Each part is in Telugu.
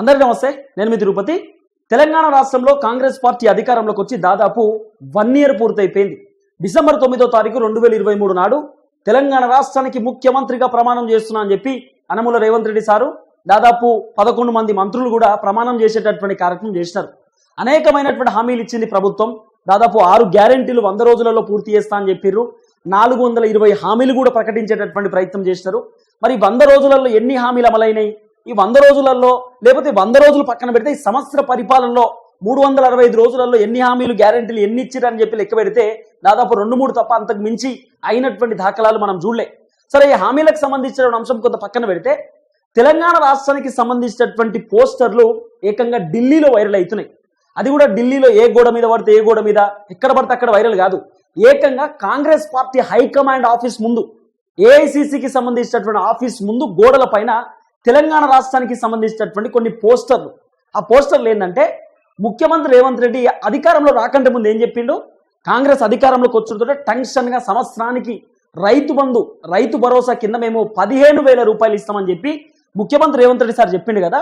అందరికీ నమస్తే నేను మీ తిరుపతి. తెలంగాణ రాష్ట్రంలో కాంగ్రెస్ పార్టీ అధికారంలోకి వచ్చి దాదాపు వన్ ఇయర్ పూర్తయిపోయింది. డిసెంబర్ తొమ్మిదో తారీఖు రెండు వేల ఇరవై మూడు నాడు తెలంగాణ రాష్ట్రానికి ముఖ్యమంత్రిగా ప్రమాణం చేస్తున్నా అని చెప్పి అనముల రేవంత్ రెడ్డి సారు దాదాపు పదకొండు మంది మంత్రులు కూడా ప్రమాణం చేసేటటువంటి కార్యక్రమం చేసినారు. అనేకమైనటువంటి హామీలు ఇచ్చింది ప్రభుత్వం. దాదాపు ఆరు గ్యారంటీలు వంద రోజులలో పూర్తి చేస్తా అని చెప్పిర్రు. నాలుగు వందల ఇరవై హామీలు కూడా ప్రకటించేటటువంటి ప్రయత్నం చేసినారు. మరి వంద రోజులలో ఎన్ని హామీలు అమలైనాయి? ఈ వంద రోజులలో లేకపోతే వంద రోజులు పక్కన పెడితే ఈ సంవత్సర పరిపాలనలో మూడు వందల అరవై ఐదు రోజులలో ఎన్ని హామీలు గ్యారెంటీలు ఎన్ని ఇచ్చిరని చెప్పి లెక్క పెడితే దాదాపు రెండు మూడు తప్ప అంతకు మించి అయినటువంటి దాఖలాలు మనం చూడలే. సరే ఈ హామీలకు సంబంధించిన అంశం కొంత పక్కన పెడితే తెలంగాణ రాష్ట్రానికి సంబంధించినటువంటి పోస్టర్లు ఏకంగా ఢిల్లీలో వైరల్ అవుతున్నాయి. అది కూడా ఢిల్లీలో ఏ గోడ మీద పడితే ఏ గోడ మీద ఎక్కడ పడితే అక్కడ వైరల్ కాదు. ఏకంగా కాంగ్రెస్ పార్టీ హైకమాండ్ ఆఫీస్ ముందు ఏఐసిసికి సంబంధించినటువంటి ఆఫీస్ ముందు గోడల పైన తెలంగాణ రాష్ట్రానికి సంబంధించినటువంటి కొన్ని పోస్టర్లు. ఆ పోస్టర్లు ఏంటంటే ముఖ్యమంత్రి రేవంత్ రెడ్డి అధికారంలో రాకంటే ముందు ఏం చెప్పిండు? కాంగ్రెస్ అధికారంలోకి వచ్చుతుంటే టెన్షన్గా సంవత్సరానికి రైతు బంధు రైతు భరోసా కింద మేము పదిహేను వేల రూపాయలు ఇస్తామని చెప్పి ముఖ్యమంత్రి రేవంత్ రెడ్డి సార్ చెప్పిండు కదా.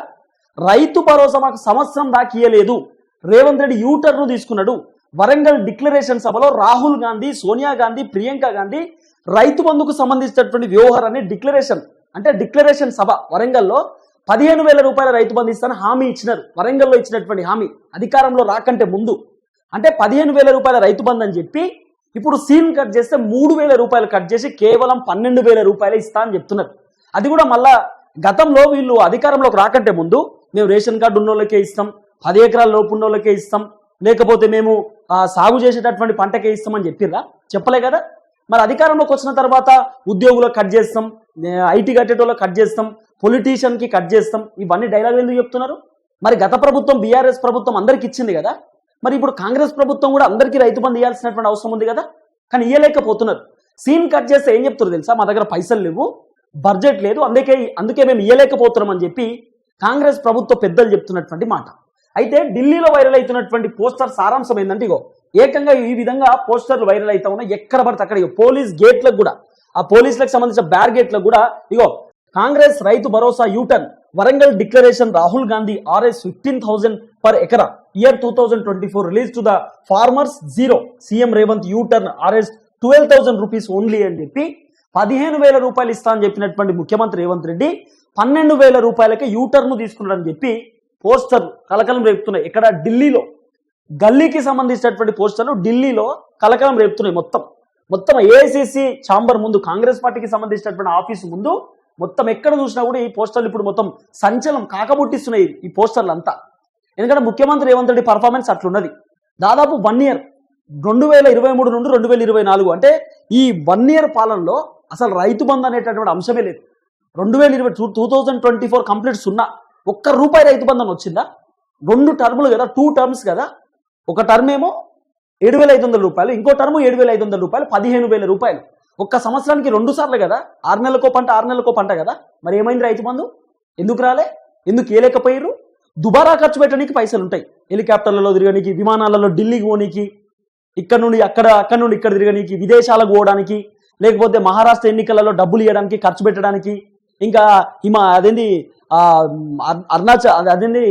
రైతు భరోసా మాకు సంవత్సరం దాకా ఇయ్యలేదు. రేవంత్ రెడ్డి యూటర్ను తీసుకున్నాడు. వరంగల్ డిక్లరేషన్ సభలో రాహుల్ గాంధీ సోనియా గాంధీ ప్రియాంక గాంధీ రైతు బంధుకు సంబంధించినటువంటి వ్యవహారాన్ని డిక్లరేషన్ అంటే డిక్లరేషన్ సభ వరంగల్లో పదిహేను వేల రూపాయల రైతు బంధు ఇస్తాను హామీ ఇచ్చినారు. వరంగల్లో ఇచ్చినటువంటి హామీ అధికారంలో రాకంటే ముందు. అంటే పదిహేను వేల రూపాయల రైతు బంధు అని చెప్పి ఇప్పుడు సీన్ కట్ చేస్తే మూడు వేల రూపాయలు కట్ చేసి కేవలం పన్నెండు వేల రూపాయలు ఇస్తా అని చెప్తున్నారు. అది కూడా మళ్ళా గతంలో వీళ్ళు అధికారంలోకి రాకంటే ముందు మేము రేషన్ కార్డు ఉన్నోళ్ళకే ఇస్తాం పది ఎకరాల లోపు ఉన్నోళ్ళకే ఇస్తాం లేకపోతే మేము సాగు చేసేటటువంటి పంటకే ఇస్తామని చెప్పిర్రా? చెప్పలే కదా? మరి అధికారంలోకి వచ్చిన తర్వాత ఉద్యోగులకు కట్ చేస్తాం ఐటీ కట్టేటోళ్ళకి కట్ చేస్తాం పొలిటీషియన్కి కట్ చేస్తాం ఇవన్నీ డైలాగ్ ఎందుకు చెప్తున్నారు? మరి గత ప్రభుత్వం బీఆర్ఎస్ ప్రభుత్వం అందరికి ఇచ్చింది కదా? మరి ఇప్పుడు కాంగ్రెస్ ప్రభుత్వం కూడా అందరికీ రైతు బంధు ఇవ్వాల్సినటువంటి అవసరం ఉంది కదా? కానీ ఇవ్వలేకపోతున్నారు సీన్ కట్ చేస్తే ఏం చెప్తారు తెలుసా? మా దగ్గర పైసలు లేవు బడ్జెట్ లేదు అందుకే అందుకే మేము ఇవ్వలేకపోతున్నాం అని చెప్పి కాంగ్రెస్ ప్రభుత్వ పెద్దలు చెప్తున్నటువంటి మాట. అయితే ఢిల్లీలో వైరల్ అవుతున్నటువంటి పోస్టర్ సారాంశం ఏంటంటే ఇగో ఏకంగా ఈ విధంగా పోస్టర్లు వైరల్ అవుతా ఉన్నాయి ఎక్కడ పడితే అక్కడ పోలీస్ గేట్లకు కూడా. ఆ పోలీసులకు సంబంధించిన బ్యార్లో కూడా ఇగో Congress Rythu Bharosa U turn Warangal declaration Rahul Gandhi RS fifteen thousand per ఎకరా year two thousand twenty four release to the farmers zero CM Revanth U turn RS twelve thousand rupees only అని చెప్పి పదిహేను వేల రూపాయలు ఇస్తా అని చెప్పినటువంటి ముఖ్యమంత్రి రేవంత్ రెడ్డి పన్నెండు వేల రూపాయలకే యూటర్న్ తీసుకున్నాడని చెప్పి పోస్టర్లు కలకలం రేపుతున్నాయి. ఇక్కడ ఢిల్లీలో. గల్లీకి సంబంధించినటువంటి పోస్టర్లు ఢిల్లీలో కలకలం రేపుతున్నాయి మొత్తం. మొత్తం ఏఐసిసి ఛాంబర్ ముందు కాంగ్రెస్ పార్టీకి సంబంధించినటువంటి ఆఫీసు ముందు మొత్తం ఎక్కడ చూసినా కూడా ఈ పోస్టర్లు ఇప్పుడు మొత్తం సంచలనం కాకబుట్టిస్తున్నాయి ఈ పోస్టర్లు అంతా ఎందుకంటే ముఖ్యమంత్రి రేవంత్ రెడ్డి పర్ఫార్మెన్స్ అట్లున్నది. దాదాపు వన్ ఇయర్ రెండు వేల ఇరవై మూడు నుండి రెండు వేల ఇరవై నాలుగు అంటే ఈ వన్ ఇయర్ పాలనలో అసలు రైతు బంధు అనేటటువంటి అంశమే లేదు. రెండు వేల ఇరవై two two thousand twenty four complete సున్నా ఒక్క రూపాయి రైతు బంధం వచ్చిందా? రెండు టర్ములు కదా టూ టర్మ్స్ కదా. ఒక టర్మ్ ఏమో ఏడు వేల ఐదు వందల రూపాయలు ఇంకో టర్మ్ ఏడు వేల ఐదు వందల రూపాయలు పదిహేను వేల రూపాయలు. ఒక్క సంవత్సరానికి రెండు సార్లు కదా? ఆరు నెలలకో పంట ఆరు నెలలకో పంట కదా? మరి ఏమైంది రైతు బంధు? ఎందుకు రాలే? ఎందుకు ఏలేకపోయారు దుబారా ఖర్చు పెట్టడానికి పైసలు ఉంటాయి. హెలికాప్టర్లలో తిరగడానికి విమానాలలో ఢిల్లీకి పోనీకి ఇక్కడ నుండి అక్కడ అక్కడ నుండి ఇక్కడ తిరగడానికి విదేశాలకు పోవడానికి లేకపోతే మహారాష్ట్ర ఎన్నికలలో డబ్బులు ఇవ్వడానికి ఖర్చు పెట్టడానికి ఇంకా హిమ అదేంది అరుణాచల్ అదేంది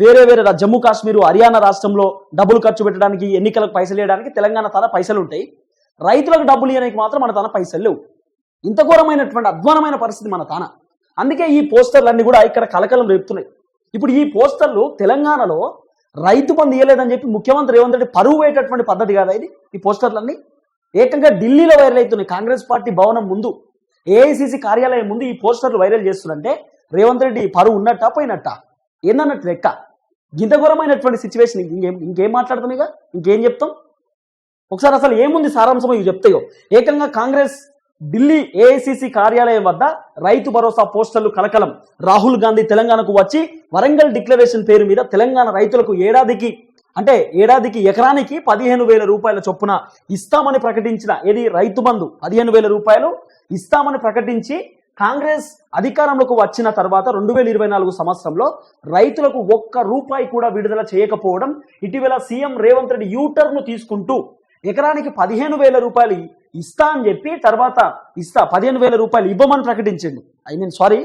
వేరే వేరే జమ్మూ కాశ్మీర్ హర్యానా రాష్ట్రంలో డబ్బులు ఖర్చు పెట్టడానికి ఎన్నికలకు పైసలు వేయడానికి తెలంగాణ తన పైసలు ఉంటాయి రైతులకు డబ్బులు ఇవ్వడానికి మాత్రం మన తన పైసలు లేవు. ఇంత ఘోరమైనటువంటి అధ్వానమైన పరిస్థితి మన తాన. అందుకే ఈ పోస్టర్లన్నీ కూడా ఇక్కడ కలకలం రేపుతున్నాయి. ఇప్పుడు ఈ పోస్టర్లు తెలంగాణలో రైతు బంధు ఇవ్వలేదని చెప్పి ముఖ్యమంత్రి రేవంత్ రెడ్డి పరువు వేయటటువంటి పద్ధతి కాదా ఇది? ఈ పోస్టర్లన్నీ? ఏకంగా ఢిల్లీలో వైరల్ అవుతున్నాయి. కాంగ్రెస్ పార్టీ భవనం ముందు ఏఐసిసి కార్యాలయం ముందు ఈ పోస్టర్లు వైరల్ చేస్తుందంటే రేవంత్ రెడ్డి పరువు ఉన్నట్ట పోయినట్టా? ఏందన్నట్టు లెక్క? ఇంత ఘోరమైనటువంటి సిచ్యువేషన్ ఇంకేం ఇంకేం మాట్లాడతాం ఇక? ఇంకేం చెప్తాం? ఒకసారి అసలు ఏముంది సారాంశం ఇవి చెప్తాయో? ఏకంగా కాంగ్రెస్ ఢిల్లీ ఏఐసిసి కార్యాలయం వద్ద రైతు భరోసా పోస్టర్లు కలకలం. రాహుల్ గాంధీ తెలంగాణకు వచ్చి వరంగల్ డిక్లరేషన్ పేరు మీద తెలంగాణ రైతులకు ఏడాదికి అంటే ఏడాదికి ఎకరానికి పదిహేను వేల రూపాయల చొప్పున ఇస్తామని ప్రకటించిన ఏది? రైతు బంధు. పదిహేను వేల రూపాయలు ఇస్తామని ప్రకటించి కాంగ్రెస్ అధికారంలోకి వచ్చిన తర్వాత రెండు వేల ఇరవై నాలుగు సంవత్సరంలో రైతులకు ఒక్క రూపాయి కూడా విడుదల చేయకపోవడం ఇటీవల సీఎం రేవంత్ రెడ్డి యూటర్న్ తీసుకుంటూ ఎకరానికి పదిహేను వేల రూపాయలు ఇస్తా అని చెప్పి తర్వాత ఇస్తా పదిహేను వేల రూపాయలు ఇవ్వమని ప్రకటించిండు. ఐ మీన్ సారీ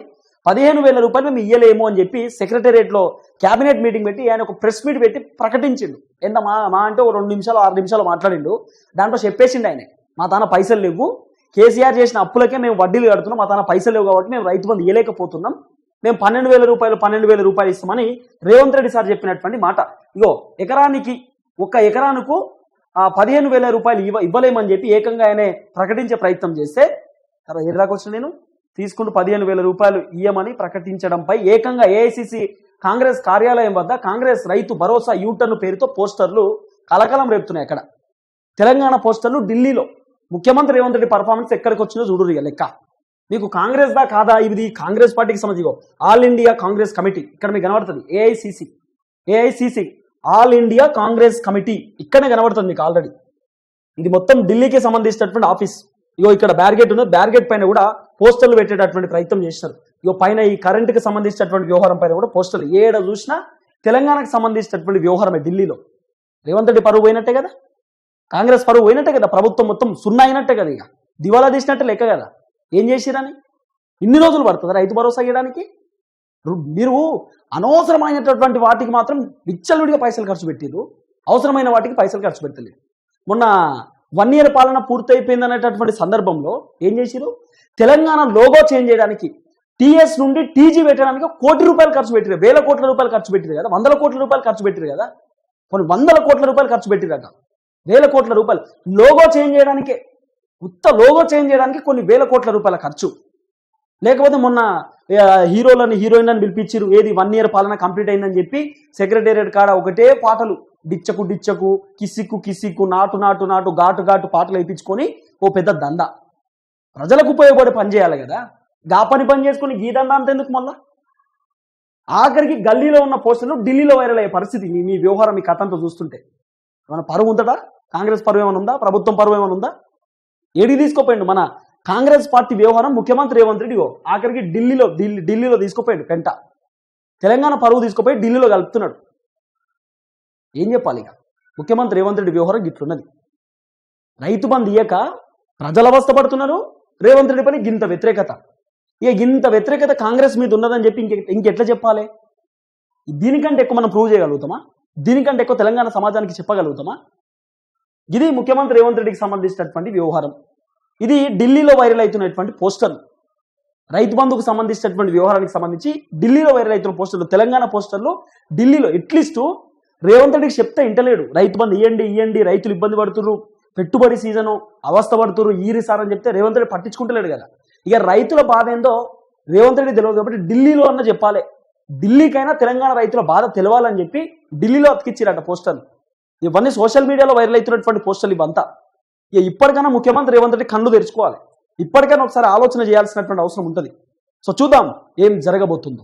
పదిహేను వేల రూపాయలు మేము ఇయ్యలేము అని చెప్పి సెక్రటేరియట్లో క్యాబినెట్ మీటింగ్ పెట్టి ఆయన ఒక ప్రెస్ మీట్ పెట్టి ప్రకటించిండు. ఎంత మా మా అంటే ఒక రెండు నిమిషాలు ఆరు నిమిషాలు మాట్లాడిండు. దాంట్లో చెప్పేసిండు ఆయన మా తాన పైసలు లేవు కేసీఆర్ చేసిన అప్పులకే మేము వడ్డీలు కడుతున్నాం మా తన పైసలు లేవు కాబట్టి మేము రైతు బంధు ఇవ్వలేకపోతున్నాం మేము పన్నెండు వేల రూపాయలు పన్నెండు వేల రూపాయలు ఇస్తామని రేవంత్ రెడ్డి సార్ చెప్పినటువంటి మాట. ఇగో ఎకరానికి ఒక్క ఎకరానికి ఆ, పదిహేను వేల రూపాయలు ఇవ్వ ఇవ్వలేమని చెప్పి ఏకంగా ఆయనే ప్రకటించే ప్రయత్నం చేస్తే తర్వాత నేను తీసుకుంటూ పదిహేను వేల రూపాయలు ఇయ్యమని ప్రకటించడంపై ఏకంగా ఏఐసిసి కాంగ్రెస్ కార్యాలయం వద్ద కాంగ్రెస్ రైతు భరోసా యూటర్న్ పేరుతో పోస్టర్లు కలకలం రేపుతున్నాయి అక్కడ. తెలంగాణ పోస్టర్లు ఢిల్లీలో. ముఖ్యమంత్రి రేవంత్ రెడ్డి పర్ఫార్మెన్స్ ఎక్కడికి వచ్చిందో చూడరు ఇక లెక్క. మీకు కాంగ్రెస్ దా కాదా? ఇది కాంగ్రెస్ పార్టీకి సంబంధించి ఆల్ ఇండియా కాంగ్రెస్ కమిటీ. ఇక్కడ మీకు కనబడుతుంది. AICC AICC all India Congress committee. ఇక్కడనే కనబడుతుంది మీకు ఆల్రెడీ ఇది మొత్తం ఢిల్లీకి సంబంధించినటువంటి ఆఫీస్. ఇగో ఇక్కడ బ్యారిగేట్ ఉంది బ్యారిగేట్ పైన కూడా పోస్టర్లు పెట్టేటటువంటి ప్రయత్నం చేసినారు ఇగో పైన ఈ కరెంటుకి సంబంధించినటువంటి వ్యవహారం పైన కూడా పోస్టర్లు. ఏడ చూసినా తెలంగాణకు సంబంధించినటువంటి వ్యవహారమే ఢిల్లీలో. రేవంత్ రెడ్డి పరువు పోయినట్టే కదా? కాంగ్రెస్ పరువు పోయినట్టే కదా ప్రభుత్వం మొత్తం సున్నా అయినట్టే కదా ఇక. దివాలా తీసినట్టే లెక్క కదా. ఏం చేసిరని ఇన్ని రోజులు పడుతుంది రైతు భరోసా ఇవ్వడానికి మీరు అనవసరమైనటువంటి వాటికి మాత్రం విచ్చలుడిగా పైసలు ఖర్చు పెట్టారు అవసరమైన వాటికి పైసలు ఖర్చు పెట్టలేదు. మొన్న వన్ ఇయర్ పాలన పూర్తయిపోయింది అనేటటువంటి సందర్భంలో ఏం చేసిరు తెలంగాణ లోగో చేంజ్ చేయడానికి టీఎస్ నుండి టీజీ పెట్టడానికి కోటి రూపాయలు ఖర్చు పెట్టిరు వేల కోట్ల రూపాయలు ఖర్చు పెట్టిరు కదా వందల కోట్ల రూపాయలు ఖర్చు పెట్టిరు కదా. కొన్ని వందల కోట్ల రూపాయలు ఖర్చు పెట్టిరట వేల కోట్ల రూపాయలు. లోగో చేంజ్ చేయడానికే ఉత్త లోగో చేంజ్ చేయడానికి కొన్ని వేల కోట్ల రూపాయల ఖర్చు. లేకపోతే మొన్న హీరోలను హీరోయిన్ హీరోయిన్లను పిలిపించారు ఏది వన్ ఇయర్ పాలన కంప్లీట్ అయిందని చెప్పి సెక్రటేరియట్ కాడ ఒకటే పాటలు డిచ్చకు డిచ్చకు కిసిక్కు కిసిక్కు నాటు నాటు నాటు ఘాటు ఘాటు పాటలు వేయించుకొని ఓ పెద్ద దంద ప్రజలకు ఉపయోగపడే పని చేయాలి కదా. గా పని పని చేసుకుని గీ దంద అంత ఎందుకు మళ్ళా ఆఖరికి గల్లీలో ఉన్న పోస్టులు ఢిల్లీలో వైరల్ అయ్యే పరిస్థితి. మీ వ్యవహారం మీ కథంతో చూస్తుంటే. మన పరువు ఉందడా కాంగ్రెస్ పరువు ఏమైనా ఉందా? ప్రభుత్వం పరువు ఏమైనా ఉందా? ఏడికి తీసుకోపోయిండు? మన కాంగ్రెస్ పార్టీ వ్యవహారం ముఖ్యమంత్రి రేవంత్ రెడ్డిగో ఆఖరికి ఢిల్లీలో ఢిల్లీ ఢిల్లీలో తీసుకుపోయాడు పెంట. తెలంగాణ పరువు తీసుకుపోయి ఢిల్లీలో కలుపుతున్నాడు. ఏం చెప్పాలి ఇక? ముఖ్యమంత్రి రేవంత్ రెడ్డి వ్యవహారం గిట్లున్నది. రైతు బంధు ఇయ్యక ప్రజల అవస్థపడుతున్నారు రేవంత్ రెడ్డి పని గింత వ్యతిరేకత. ఇక ఇంత వ్యతిరేకత కాంగ్రెస్ మీద ఉన్నదని చెప్పి ఇంక ఇంకెట్లా చెప్పాలి? దీనికంటే ఎక్కువ మనం ప్రూవ్ చేయగలుగుతామా? దీనికంటే ఎక్కువ తెలంగాణ సమాజానికి చెప్పగలుగుతామా? ఇది ముఖ్యమంత్రి రేవంత్ రెడ్డికి సంబంధించినటువంటి వ్యవహారం. ఇది ఢిల్లీలో వైరల్ అవుతున్నటువంటి పోస్టర్. రైతు బంధుకు సంబంధించినటువంటి వ్యవహారానికి సంబంధించి ఢిల్లీలో వైరల్ అవుతున్న పోస్టర్లు తెలంగాణ పోస్టర్లు ఢిల్లీలో ఎట్లీస్ట్ రేవంత్ రెడ్డికి చెప్తే ఇంటలేడు. రైతు బంధు ఇవ్వండి ఇవ్వండి రైతులు ఇబ్బంది పడుతున్నారు పెట్టుబడి సీజను అవస్థ పడుతున్నారు ఈరి సార్ అని చెప్తే రేవంత్ రెడ్డి పట్టించుకుంటలేడు కదా. ఇక రైతుల బాధ ఏందో రేవంత్ రెడ్డి తెలియదు కాబట్టి ఢిల్లీలో అన్న చెప్పాలి. ఢిల్లీకైనా తెలంగాణ రైతుల బాధ తెలవాలని చెప్పి ఢిల్లీలో అతికిచ్చిరట పోస్టర్లు ఇవన్నీ సోషల్ మీడియాలో వైరల్ అవుతున్నటువంటి పోస్టులు ఇవంతా. ఇక ఇప్పటికైనా ముఖ్యమంత్రి రేవంత్ రెడ్డి కళ్ళు తెరుచుకోవాలి. ఇప్పటికైనా ఒకసారి ఆలోచన చేయాల్సినటువంటి అవసరం ఉంటుంది. సో చూద్దాం ఏం జరగబోతుందో.